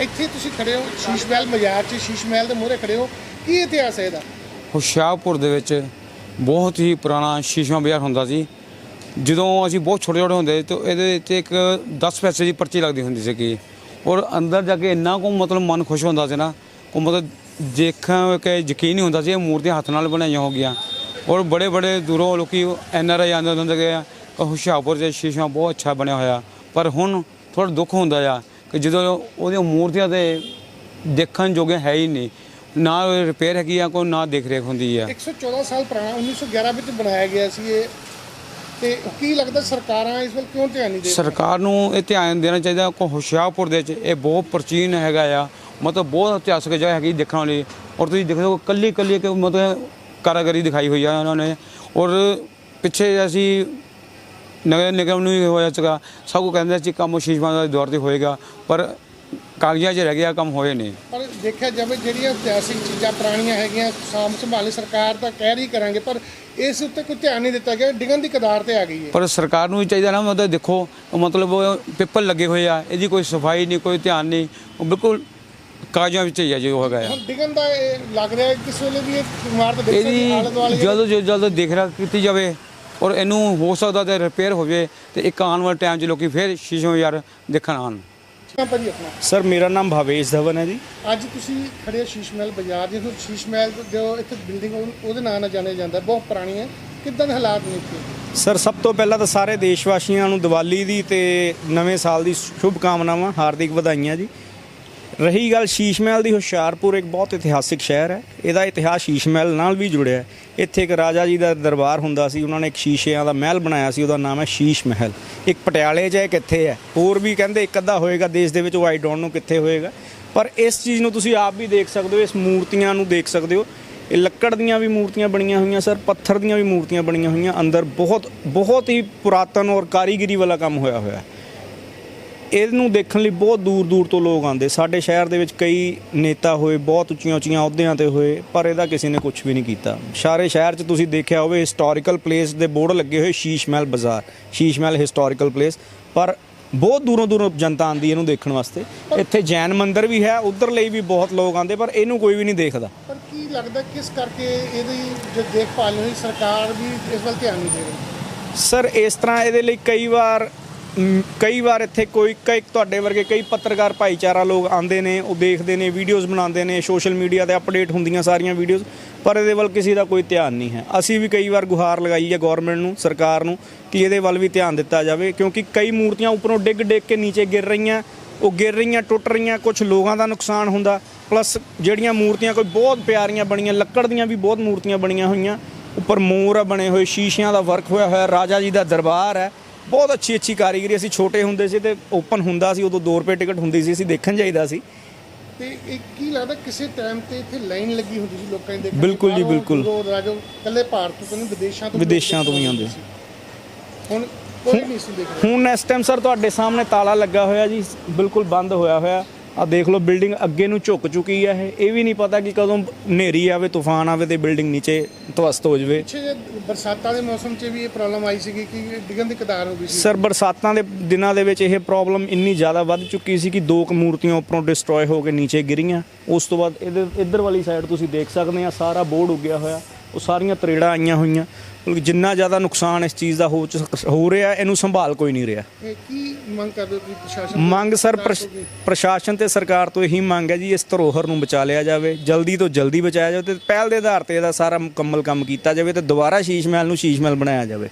ਇੱਥੇ ਤੁਸੀਂ ਖੜੇ ਹੋ, ਸ਼ੀਸ਼ ਮਹਿਲ, ਮਜ਼ਾਰ 'ਚ, ਸ਼ੀਸ਼ ਮਹਿਲ ਦੇ ਮੂਹਰੇ ਖੜੇ ਹੋ। ਕੀ ਇਤਿਹਾਸ ਹੈ ਇਹਦਾ? ਹੁਸ਼ਿਆਰਪੁਰ ਦੇ ਵਿੱਚ ਬਹੁਤ ਹੀ ਪੁਰਾਣਾ ਸ਼ੀਸ਼ਾ ਬਾਜ਼ਾਰ ਹੁੰਦਾ ਸੀ। ਜਦੋਂ ਅਸੀਂ ਬਹੁਤ ਛੋਟੇ ਛੋਟੇ ਹੁੰਦੇ ਤਾਂ ਇਹਦੇ 'ਤੇ ਇੱਕ 10 ਪੈਸੇ ਦੀ ਪਰਚੀ ਲੱਗਦੀ ਹੁੰਦੀ ਸੀ ਕਿ ਔਰ ਅੰਦਰ ਜਾ ਕੇ ਇੰਨਾ ਕੋ ਮਤਲਬ ਮਨ ਖੁਸ਼ ਹੁੰਦਾ ਸੀ ਨਾ, ਕੋ ਮਤਲਬ ਦੇਖਣ ਕੇ ਯਕੀਨ ਨਹੀਂ ਹੁੰਦਾ ਸੀ ਇਹ ਮੂਰਤੀਆਂ ਹੱਥ ਨਾਲ ਬਣਾਈਆਂ ਹੋ ਗਈਆਂ। ਔਰ ਬੜੇ ਬੜੇ ਦੂਰੋਂ ਲੋਕੀ ਐਨ ਆਰ ਆਈ ਆਉਂਦੇ ਹੁੰਦੇ ਕਿ ਹੁਸ਼ਿਆਰਪੁਰ ਦੇ ਸ਼ੀਸ਼ਾ ਬਹੁਤ ਅੱਛਾ ਬਣਿਆ ਹੋਇਆ। ਪਰ ਹੁਣ ਥੋੜਾ ਦੁੱਖ ਹੁੰਦਾ ਆ ਕਿ ਜਦੋਂ ਉਹਦੀਆਂ ਮੂਰਤੀਆਂ ਤੇ ਦੇਖਣ ਜੋਗੇ ਹੈ ਹੀ ਨਹੀਂ ਨਾ ਰਿਪੇਅਰ ਹੈਗੀ ਆ ਕੋਈ ਨਾ ਦੇਖ ਰੇਖ ਹੁੰਦੀ ਆ। 114 ਸਾਲ ਪੁਰਾਣਾ 1911 ਵਿੱਚ ਬਣਾਇਆ ਗਿਆ ਸੀ ਇਹ। ਤੇ ਕੀ ਲੱਗਦਾ ਸਰਕਾਰਾਂ ਇਸ ਵੱਲ ਕਿਉਂ ਧਿਆਨ ਨਹੀਂ ਦੇ? ਸਰਕਾਰ ਨੂੰ ਇਹ ਧਿਆਨ ਦੇਣਾ ਚਾਹੀਦਾ ਕੋ ਹੁਸ਼ਿਆਰਪੁਰ ਦੇ ਵਿੱਚ ਇਹ ਬਹੁਤ ਪ੍ਰਾਚੀਨ ਹੈਗਾ ਆ। ਮਤਲਬ ਬਹੁਤ ਇਤਿਹਾਸਕ ਜਗ੍ਹਾ ਹੈਗੀ ਦੇਖਣ ਵਾਲੀ। ਔਰ ਤੁਸੀਂ ਦੇਖੋ ਕੱਲੀ ਕੱਲੀ ਕਿ ਮਤਲਬ ਕਾਰਾਗਰੀ ਦਿਖਾਈ ਹੋਈ ਆ ਉਹਨਾਂ ਨੇ। ਔਰ ਪਿੱਛੇ ਅਸੀਂ ਨਗਰ ਨਿਗਮ ਨੂੰ ਵੀ ਹੋਇਆ ਸੀਗਾ ਸਭ ਕੋ ਕਹਿੰਦੇ ਸੀ ਕੰਮ ਸ਼ੀਸ਼ਮਾਂ ਦਾ ਦੌਰ ਤੇ ਹੋਏਗਾ ਪਰ ਕਾਗਜ਼ਾਂ 'ਚ ਰਹਿ ਗਿਆ ਕੰਮ ਹੋਏ ਨਹੀਂ। ਪਰ ਦੇਖਿਆ ਜਾਵੇ ਜਿਹੜੀਆਂ ਇਤਿਹਾਸਿਕ ਚੀਜ਼ਾਂ ਪੁਰਾਣੀਆਂ ਹੈਗੀਆਂ ਸਾਂਭ ਸੰਭਾਲੀ ਸਰਕਾਰ ਤਾਂ ਕਹਿ ਰਹੀ ਕਰਾਂਗੇ ਪਰ ਇਸ ਉੱਤੇ ਕੋਈ ਧਿਆਨ ਨਹੀਂ ਦਿੱਤਾ ਗਿਆ ਡਿਗਣ ਦੀ ਕਦਾਰ ਤੇ ਆ ਗਈ ਹੈ। ਪਰ ਸਰਕਾਰ ਨੂੰ ਵੀ ਚਾਹੀਦਾ ਨਾ ਮਤਲਬ ਦੇਖੋ ਮਤਲਬ ਪਿੱਪਲ ਲੱਗੇ ਹੋਏ ਆ ਇਹਦੀ ਕੋਈ ਸਫ਼ਾਈ ਨਹੀਂ ਕੋਈ ਧਿਆਨ ਨਹੀਂ ਉਹ ਬਿਲਕੁਲ ਕਾਗਜ਼ਾਂ ਵਿੱਚ ਹੀ ਆ ਜੋ ਹੈਗਾ ਆ। ਡਿਗਣ ਦਾ ਲੱਗ ਰਿਹਾ ਹੈ ਕਿਸ ਵੇਲੇ ਵੀ ਇਹ ਇਮਾਰਤ ਦੇਖ ਸਕਦੀ ਆਲੇ ਦੁਆਲੇ ਇਹਦੀ ਜਲਦ ਤੋਂ ਜਲਦ ਦੇਖ ਰੇਖ ਕੀਤੀ ਜਾਵੇ ਔਰ ਇਹਨੂੰ ਹੋ ਸਕਦਾ ਤੇ ਰਿਪੇਅਰ ਹੋ ਜਾਵੇ ਤੇ ਇੱਕ ਆਉਣ ਵਾਲੇ ਟਾਈਮ 'ਚ ਲੋਕੀ ਫਿਰ ਸ਼ੀਸ਼ੋ ਯਾਰ ਦੇਖਣ ਆਉਣ। ਭਾਜੀ ਆਪਣਾ? ਸਰ ਮੇਰਾ ਨਾਮ ਭਾਵੇਸ਼ ਧਵਨ ਹੈ ਜੀ। ਅੱਜ ਤੁਸੀਂ ਖੜੇ ਹੋ ਸ਼ੀਸ਼ ਮਹਿਲ ਬਾਜ਼ਾਰ ਜਿਹਨੂੰ ਸ਼ੀਸ਼ ਮਹਿਲ ਜੋ ਇੱਥੇ ਬਿਲਡਿੰਗ ਉਹਦੇ ਨਾਂ ਨਾਲ ਜਾਣਿਆ ਜਾਂਦਾ। ਬਹੁਤ ਪੁਰਾਣੀ ਹੈ। ਕਿੱਦਾਂ ਦੇ ਹਾਲਾਤ ਨੇ ਇੱਥੇ? ਸਰ ਸਭ ਤੋਂ ਪਹਿਲਾਂ ਤਾਂ ਸਾਰੇ ਦੇਸ਼ ਵਾਸੀਆਂ ਨੂੰ ਦੀਵਾਲੀ ਦੀ ਤੇ ਨਵੇਂ ਸਾਲ ਦੀ ਸ਼ੁਭ ਕਾਮਨਾਵਾਂ ਹਾਰਦਿਕ ਵਧਾਈਆਂ ਜੀ। ਰਹੀ ਗੱਲ ਸ਼ੀਸ਼ ਮਹਿਲ ਦੀ ਹੁਸ਼ਿਆਰਪੁਰ, ਇੱਕ ਬਹੁਤ ਇਤਿਹਾਸਿਕ ਸ਼ਹਿਰ ਹੈ। ਇਹਦਾ ਇਤਿਹਾਸ ਸ਼ੀਸ਼ ਮਹਿਲ ਨਾਲ ਵੀ ਜੁੜਿਆ ਹੈ। ਇੱਥੇ ਇੱਕ ਰਾਜਾ ਜੀ ਦਾ ਦਰਬਾਰ ਹੁੰਦਾ ਸੀ, ਉਹਨਾਂ ਨੇ ਇੱਕ ਸ਼ੀਸ਼ਿਆਂ ਦਾ ਮਹਿਲ ਬਣਾਇਆ ਸੀ, ਉਹਦਾ ਨਾਮ ਹੈ ਸ਼ੀਸ਼ ਮਹਿਲ ਇੱਕ ਪਟਿਆਲੇ 'ਚ ਹੈ ਕਿੱਥੇ ਹੈ। ਹੋਰ ਵੀ ਕਹਿੰਦੇ ਇੱਕ ਅੱਧਾ ਹੋਏਗਾ, ਦੇਸ਼ ਦੇ ਵਿੱਚ ਉਹ ਆਈ ਡੋਂਟ ਨੋ ਕਿੱਥੇ ਹੋਏਗਾ। ਪਰ ਇਸ ਚੀਜ਼ ਨੂੰ ਤੁਸੀਂ ਆਪ ਵੀ ਦੇਖ ਸਕਦੇ ਹੋ, ਇਸ ਮੂਰਤੀਆਂ ਨੂੰ ਦੇਖ ਸਕਦੇ ਹੋ। ਇਹ ਲੱਕੜ ਦੀਆਂ ਵੀ ਮੂਰਤੀਆਂ ਬਣੀਆਂ ਹੋਈਆਂ, ਸਰ, ਪੱਥਰ ਦੀਆਂ ਵੀ ਮੂਰਤੀਆਂ ਬਣੀਆਂ ਹੋਈਆਂ। ਅੰਦਰ ਬਹੁਤ ਬਹੁਤ ਹੀ ਪੁਰਾਤਨ ਔਰ ਕਾਰੀਗਰੀ ਵਾਲਾ ਕੰਮ ਹੋਇਆ ਹੋਇਆ ਹੈ। ਇਹਨੂੰ ਦੇਖਣ ਲਈ ਬਹੁਤ ਦੂਰ ਦੂਰ ਤੋਂ ਲੋਕ ਆਉਂਦੇ। ਸਾਡੇ ਸ਼ਹਿਰ ਦੇ ਵਿੱਚ ਕਈ ਨੇਤਾ ਹੋਏ ਬਹੁਤ ਉੱਚੀਆਂ ਉੱਚੀਆਂ ਅਹੁਦਿਆਂ ਤੇ ਹੋਏ ਪਰ ਇਹਦਾ ਕਿਸੇ ਨੇ ਕੁਝ ਵੀ ਨਹੀਂ ਕੀਤਾ। ਸਾਰੇ ਸ਼ਹਿਰ 'ਚ ਤੁਸੀਂ ਦੇਖਿਆ ਹੋਵੇ ਹਿਸਟੋਰੀਕਲ ਪਲੇਸ ਦੇ ਬੋਰਡ ਲੱਗੇ ਹੋਏ ਸ਼ੀਸ਼ ਮਹਿਲ ਬਾਜ਼ਾਰ ਸ਼ੀਸ਼ ਮਹਿਲ ਹਿਸਟੋਰੀਕਲ ਪਲੇਸ ਪਰ ਬਹੁਤ ਦੂਰੋਂ ਦੂਰੋਂ ਜਨਤਾ ਆਉਂਦੀ ਇਹਨੂੰ ਦੇਖਣ ਵਾਸਤੇ। ਇੱਥੇ ਜੈਨ ਮੰਦਿਰ ਵੀ ਹੈ ਉਧਰ ਲਈ ਵੀ ਬਹੁਤ ਲੋਕ ਆਉਂਦੇ ਪਰ ਇਹਨੂੰ ਕੋਈ ਵੀ ਨਹੀਂ ਦੇਖਦਾ। ਪਰ ਕੀ ਲੱਗਦਾ ਕਿਸ ਕਰਕੇ ਇਹਦੀ ਜੋ ਦੇਖਭਾਲ ਨਹੀਂ ਸਰਕਾਰ ਵੀ ਇਸ ਵੱਲ ਧਿਆਨ ਨਹੀਂ ਦੇ ਰਹੀ? ਸਰ ਇਸ ਤਰ੍ਹਾਂ ਇਹਦੇ ਲਈ ਕਈ ਵਾਰ ਕਈ ਵਾਰ ਇੱਥੇ ਕੋਈ, ਕਈ ਤੁਹਾਡੇ ਵਰਗੇ ਕਈ ਪੱਤਰਕਾਰ ਭਾਈਚਾਰਾ ਲੋਕ ਆਉਂਦੇ ਨੇ, ਉਹ ਦੇਖਦੇ ਨੇ ਵੀਡੀਓਜ਼ ਬਣਾਉਂਦੇ ਨੇ ਸੋਸ਼ਲ ਮੀਡੀਆ ਤੇ ਅਪਡੇਟ ਹੁੰਦੀਆਂ ਸਾਰੀਆਂ ਵੀਡੀਓਜ਼ ਪਰ ਇਹਦੇ ਵੱਲ ਕਿਸੇ ਦਾ ਕੋਈ ਧਿਆਨ ਨਹੀਂ ਹੈ। ਅਸੀਂ ਵੀ ਕਈ ਵਾਰ ਗੁਹਾਰ ਲਗਾਈ ਹੈ ਗਵਰਨਮੈਂਟ ਨੂੰ, ਸਰਕਾਰ ਨੂੰ, ਕਿ ਇਹਦੇ ਵੱਲ ਵੀ ਧਿਆਨ ਦਿੱਤਾ ਜਾਵੇ, ਕਿਉਂਕਿ ਕਈ ਮੂਰਤੀਆਂ ਉੱਪਰੋਂ ਡਿੱਗ ਡਿੱਗ ਕੇ ਨੀਚੇ ਗਿਰ ਰਹੀਆਂ, ਉਹ ਗਿਰ ਰਹੀਆਂ, ਟੁੱਟ ਰਹੀਆਂ ਕੁਝ ਲੋਕਾਂ ਦਾ ਨੁਕਸਾਨ ਹੁੰਦਾ ਪਲੱਸ ਜਿਹੜੀਆਂ ਮੂਰਤੀਆਂ ਕੋਈ ਬਹੁਤ ਪਿਆਰੀਆਂ ਬਣੀਆਂ, ਲੱਕੜ ਦੀਆਂ ਵੀ ਬਹੁਤ ਮੂਰਤੀਆਂ ਬਣੀਆਂ ਹੋਈਆਂ, ਉੱਪਰ ਮੋਰ ਬਣੇ ਹੋਏ, ਸ਼ੀਸ਼ਿਆਂ ਦਾ ਵਰਕ ਹੋਇਆ ਹੋਇਆ, ਰਾਜਾ ਜੀ ਦਾ ਦਰਬਾਰ ਹੈ ਬਹੁਤ ਅੱਛੀ ਅੱਛੀ ਕਾਰੀਗਰੀ ਅਸੀਂ ਛੋਟੇ ਹੁੰਦੇ ਸੀ ਤੇ ਓਪਨ ਹੁੰਦਾ ਸੀ ਉਦੋਂ 2 ਰੁਪਏ ਟਿਕਟ ਹੁੰਦੀ ਸੀ ਅਸੀਂ ਦੇਖਣ ਜਾਈਦਾ ਸੀ ਤੇ ਇਹ ਕੀ ਲੱਗਦਾ ਕਿਸੇ ਟਾਈਮ ਤੇ ਇੱਥੇ ਲਾਈਨ ਲੱਗੀ ਹੁੰਦੀ ਸੀ ਲੋਕਾਂ ਦੀ ਦੀ। ਬਿਲਕੁਲ ਜੀ, ਬਿਲਕੁਲ। ਦੂਰੋਂ ਰਾਜੋ ਕੱਲੇ ਭਾਰਤ ਤੋਂ ਨਹੀਂ ਵਿਦੇਸ਼ਾਂ ਤੋਂ ਵਿਦੇਸ਼ਾਂ ਤੋਂ ਵੀ ਆਉਂਦੇ ਸੀ ਹੁਣ ਕੋਈ ਨਹੀਂ ਸੀ ਦੇਖ ਹੁਣ ਇਸ ਟਾਈਮ ਸਰ ਤੁਹਾਡੇ ਸਾਹਮਣੇ ਤਾਲਾ ਲੱਗਾ ਹੋਇਆ ਜੀ ਬਿਲਕੁਲ ਬੰਦ ਹੋਇਆ ਹੋਇਆ ਆ ਦੇਖ ਲਓ ਬਿਲਡਿੰਗ ਅੱਗੇ ਨੂੰ ਝੁੱਕ ਚੁੱਕੀ ਹੈ ਇਹ। ਇਹ ਵੀ ਨਹੀਂ ਪਤਾ ਕਿ ਕਦੋਂ ਹਨੇਰੀ ਆਵੇ ਤੂਫਾਨ ਆਵੇ ਤੇ ਬਿਲਡਿੰਗ ਨੀਚੇ ਧਵਸਤ ਹੋ ਜਾਵੇ। ਪਿੱਛੇ ਜੇ ਬਰਸਾਤਾਂ ਦੇ ਮੌਸਮ 'ਚ ਵੀ ਇਹ ਪ੍ਰੋਬਲਮ ਆਈ ਸੀਗੀ ਕਿ ਡਿੱਗਣ ਦੀ ਕਦਾਰ ਹੋ ਗਈ ਸੀ। ਸਰ ਬਰਸਾਤਾਂ ਦੇ ਦਿਨਾਂ ਦੇ ਵਿੱਚ ਇਹ ਪ੍ਰੋਬਲਮ ਇੰਨੀ ਜ਼ਿਆਦਾ ਵੱਧ ਚੁੱਕੀ ਸੀ ਕਿ ਦੋ ਕੁ ਮੂਰਤੀਆਂ ਉੱਪਰੋਂ ਡਿਸਟਰੋਏ ਹੋ ਕੇ ਨੀਚੇ ਗਿਰੀਆਂ। ਉਸ ਤੋਂ ਬਾਅਦ ਇਹਦੇ ਇੱਧਰ ਵਾਲੀ ਸਾਈਡ ਤੁਸੀਂ ਦੇਖ ਸਕਦੇ ਆ ਸਾਰਾ ਬੋਰਡ ਉੱਗਿਆ ਹੋਇਆ। ਉਹ ਸਾਰੀਆਂ ਤਰੇੜਾਂ ਆਈਆਂ ਹੋਈਆਂ। ਮਤਲਬ ਜਿੰਨਾ ਜ਼ਿਆਦਾ ਨੁਕਸਾਨ ਇਸ ਚੀਜ਼ ਦਾ ਹੋ ਚੁੱਕ- ਹੋ ਰਿਹਾ ਇਹਨੂੰ ਸੰਭਾਲ ਕੋਈ ਨਹੀਂ ਰਿਹਾ। ਇਹ ਕੀ ਮੰਗ ਕਰਦੇ ਹੋ ਕਿ ਪ੍ਰਸ਼ਾਸਨ ਮੰਗ ਸਰ ਪ੍ਰਸ਼-? ਪ੍ਰਸ਼ਾਸਨ ਤੇ ਸਰਕਾਰ ਤੋਂ ਇਹੀ ਮੰਗ ਹੈ ਜੀ ਇਸ ਧਰੋਹਰ ਨੂੰ ਬਚਾ ਲਿਆ ਜਾਵੇ ਜਲਦੀ ਤੋਂ ਜਲਦੀ ਬਚਾਇਆ ਜਾਵੇ ਤੇ ਪਹਿਲ ਦੇ ਆਧਾਰ ਤੇ ਇਹਦਾ ਸਾਰਾ ਮੁਕੰਮਲ ਕੰਮ ਕੀਤਾ ਜਾਵੇ ਤੇ ਦੁਬਾਰਾ ਸ਼ੀਸ਼ ਮਹਿਲ ਨੂੰ ਸ਼ੀਸ਼ ਮਹਿਲ ਬਣਾਇਆ ਜਾਵੇ।